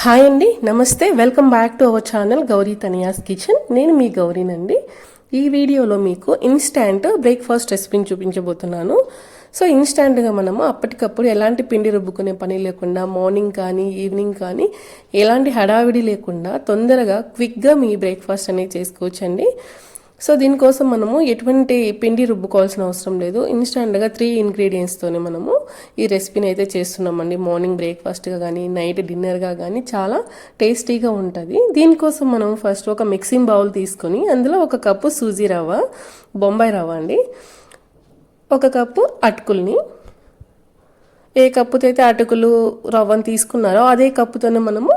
Hi అండి నమస్తే. Welcome back to our channel Gauri Taniya's kitchen. నేను మీ గౌరీనండి ఈ వీడియోలో మీకు ఇన్స్టాంట్ బ్రేక్ఫాస్ట్ రెసిపీని చూపించబోతున్నాను. సో ఇన్స్టాంట్గా మనము అప్పటికప్పుడు ఎలాంటి పిండి రుబ్బుకునే పని లేకుండా మార్నింగ్ కానీ ఈవినింగ్ కానీ ఎలాంటి హడావిడి లేకుండా తొందరగా క్విక్గా మీ బ్రేక్ఫాస్ట్ అనేది చేసుకోవచ్చండి. సో దీనికోసం మనము ఎటువంటి పిండి రుబ్బుకోవాల్సిన అవసరం లేదు. ఇన్స్టాంట్గా త్రీ ఇంగ్రీడియంట్స్తోనే మనము ఈ రెసిపీని అయితే చేస్తున్నామండి. మార్నింగ్ బ్రేక్ఫాస్ట్గా కానీ నైట్ డిన్నర్గా కానీ చాలా టేస్టీగా ఉంటుంది. దీనికోసం మనం ఫస్ట్ ఒక మిక్సింగ్ బౌల్ తీసుకొని అందులో ఒక కప్పు సూజీ రవ్వ బొంబాయి రవ్వ అండి. ఒక కప్పు అటుకుల్ని. ఏ కప్పుతో అయితే అటుకులు రవ్వను తీసుకున్నారో అదే కప్పుతోనే మనము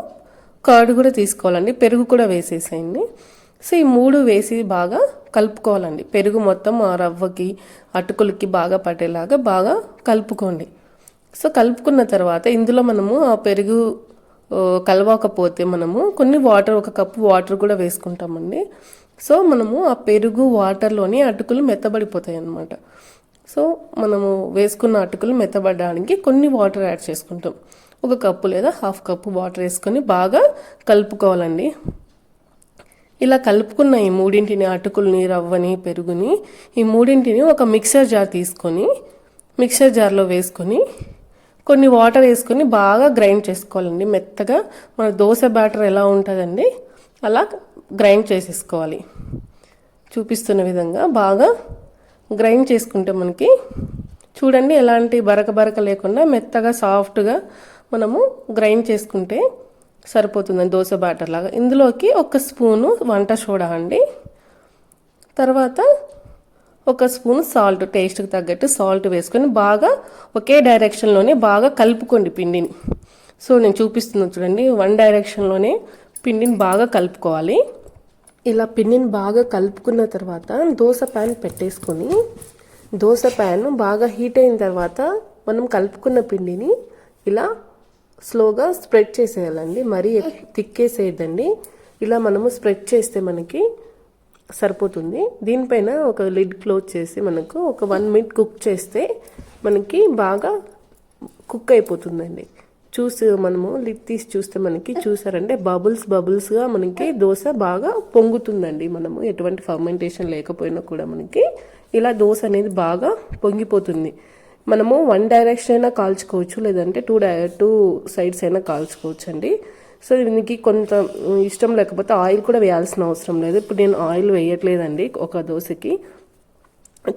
కర్డ్ కూడా తీసుకోవాలండి. పెరుగు కూడా వేసేసేయండి. సో ఈ మూడు వేసి బాగా కలుపుకోవాలండి. పెరుగు మొత్తం ఆ రవ్వకి అటుకులకి బాగా పట్టేలాగా బాగా కలుపుకోండి. సో కలుపుకున్న తర్వాత ఇందులో మనము ఆ పెరుగు కలవకపోతే మనము కొన్ని వాటర్ ఒక కప్పు వాటర్ కూడా వేసుకుంటామండి. సో మనము ఆ పెరుగు వాటర్లోని అటుకులు మెత్తబడిపోతాయి అన్నమాట సో మనము వేసుకున్న అటుకులు మెత్తబడడానికి కొన్ని వాటర్ యాడ్ చేసుకుంటాం. ఒక కప్పు లేదా హాఫ్ కప్పు వాటర్ వేసుకొని బాగా కలుపుకోవాలండి. ఇలా కలుపుకున్న ఈ మూడింటిని అటుకుల్ని రవ్వని పెరుగుని ఈ మూడింటిని ఒక మిక్సర్ జార్ తీసుకొని మిక్సర్ జార్లో వేసుకొని కొన్ని వాటర్ వేసుకొని బాగా గ్రైండ్ చేసుకోవాలండి. మెత్తగా మన దోశ బ్యాటర్ ఎలా ఉంటుందండి అలా గ్రైండ్ చేసేసుకోవాలి. చూపిస్తున్న విధంగా బాగా గ్రైండ్ చేసుకుంటే మనకి చూడండి ఎలాంటి బరక బరక లేకుండా మెత్తగా సాఫ్ట్గా మనము గ్రైండ్ చేసుకుంటే సరిపోతుందండి దోశ బ్యాటర్ లాగా. ఇందులోకి ఒక స్పూను వంట సోడా అండి. తర్వాత ఒక స్పూన్ సాల్ట్ టేస్ట్కి తగ్గట్టు సాల్ట్ వేసుకొని బాగా ఒకే డైరెక్షన్లోనే బాగా కలుపుకోండి పిండిని. సో నేను చూపిస్తున్నాను చూడండి వన్ డైరెక్షన్లోనే పిండిని బాగా కలుపుకోవాలి. ఇలా పిండిని బాగా కలుపుకున్న తర్వాత దోశ ప్యాన్ పెట్టేసుకొని దోశ ప్యాన్ బాగా హీట్ అయిన తర్వాత మనం కలుపుకున్న పిండిని ఇలా స్లోగా స్ప్రెడ్ చేసేయాలండి. మరీ తిక్కేసేయద్దండి. ఇలా మనము స్ప్రెడ్ చేస్తే మనకి సరిపోతుంది. దీనిపైన ఒక లిడ్ క్లోజ్ చేసి మనకు ఒక వన్ మినిట్ కుక్ చేస్తే మనకి బాగా కుక్ అయిపోతుందండి. చూసి మనము లిడ్ తీసి చూస్తే మనకి చూసారంటే బబుల్స్ బబుల్స్గా మనకి దోశ బాగా పొంగుతుందండి. మనము ఎటువంటి ఫర్మెంటేషన్ లేకపోయినా కూడా మనకి ఇలా దోశ అనేది బాగా పొంగిపోతుంది. మనము వన్ డైరెక్షన్ అయినా కాల్చుకోవచ్చు లేదంటే టూ డై టూ సైడ్స్ అయినా కాల్చుకోవచ్చు అండి సో దీనికి కొంత ఇష్టం లేకపోతే ఆయిల్ కూడా వేయాల్సిన అవసరం లేదు. ఇప్పుడు నేను ఆయిల్ వేయట్లేదండి ఒక దోశకి.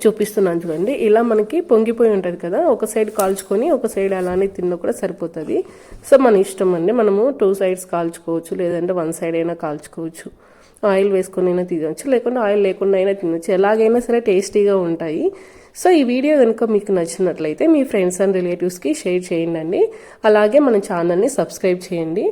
చూపిస్తున్నాను చూడండి. ఇలా మనకి పొంగిపోయి ఉంటుంది కదా ఒక సైడ్ కాల్చుకొని ఒక సైడ్ అలానే తిన్నా కూడా సరిపోతుంది. సో మన ఇష్టం అండి. మనము టూ సైడ్స్ కాల్చుకోవచ్చు లేదంటే వన్ సైడ్ అయినా కాల్చుకోవచ్చు. ఆయిల్ వేసుకొని అయినా తినవచ్చు లేకుంటే ఆయిల్ లేకుండా అయినా తినవచ్చు ఎలాగైనా సరే టేస్టీగా ఉంటాయి. సో ఈ వీడియో కనుక మీకు నచ్చినట్లయితే మీ ఫ్రెండ్స్ అండ్ రిలేటివ్స్కి షేర్ చేయండి అలాగే మన ఛానల్ని సబ్స్క్రైబ్ చేయండి.